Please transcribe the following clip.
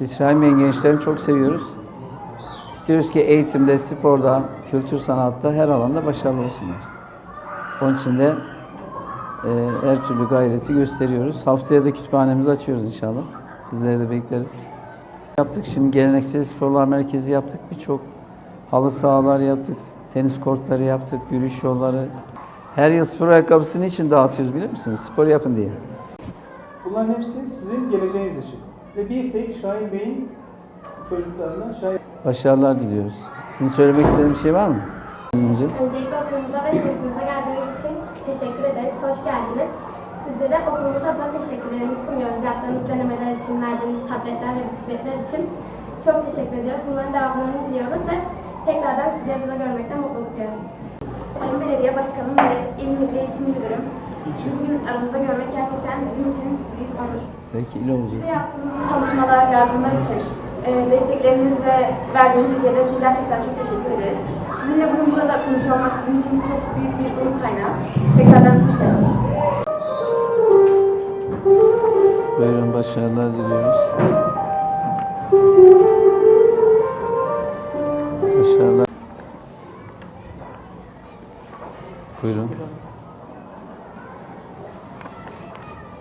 Biz Şahin gençlerini çok seviyoruz. İstiyoruz ki eğitimde, sporda, kültür sanatta her alanda başarılı olsunlar. Onun için de e, her türlü gayreti gösteriyoruz. Haftaya da kütüphanemizi açıyoruz inşallah. Sizleri de bekleriz. Yaptık şimdi geleneksel sporlar merkezi yaptık. Birçok halı sahalar yaptık, tenis kortları yaptık, yürüyüş yolları. Her yıl spor ayakkabısını için dağıtıyoruz biliyor musunuz? Spor yapın diye. Bunların hepsi sizin geleceğiniz için. Ve bir tek Şahin Bey'in çocuklarına Şahin Başarılar diliyoruz. Sizin söylemek istediğiniz bir şey var mı? Önce. Öncelikle okulumuza ve sınıfımıza geldiğiniz için teşekkür ederiz. Hoş geldiniz. Sizlere okulumuz adına teşekkürlerimi sunuyoruz. Yaptığınız denemeler için, verdiğiniz tabletler ve bisikletler için çok teşekkür ediyoruz. Bunların devamlarını diliyoruz ve tekrardan sizleri burada görmekten mutluluk duyuyoruz. Sayın Belediye Başkanım ve İl Milli Eğitim Müdürüm, bugün aramızda görmek gerçekten bizim için büyük onur. Belki il Size olacak. yaptığınız çalışmalar, yardımlar için, e, destekleriniz ve verdiğiniz hediyeler için gerçekten çok teşekkür ederiz. Sizinle bugün burada konuşuyor olmak bizim için çok büyük bir gurur kaynağı. Tekrardan hoş geldiniz. Buyurun başarılar diliyoruz. Başarılar. Buyurun.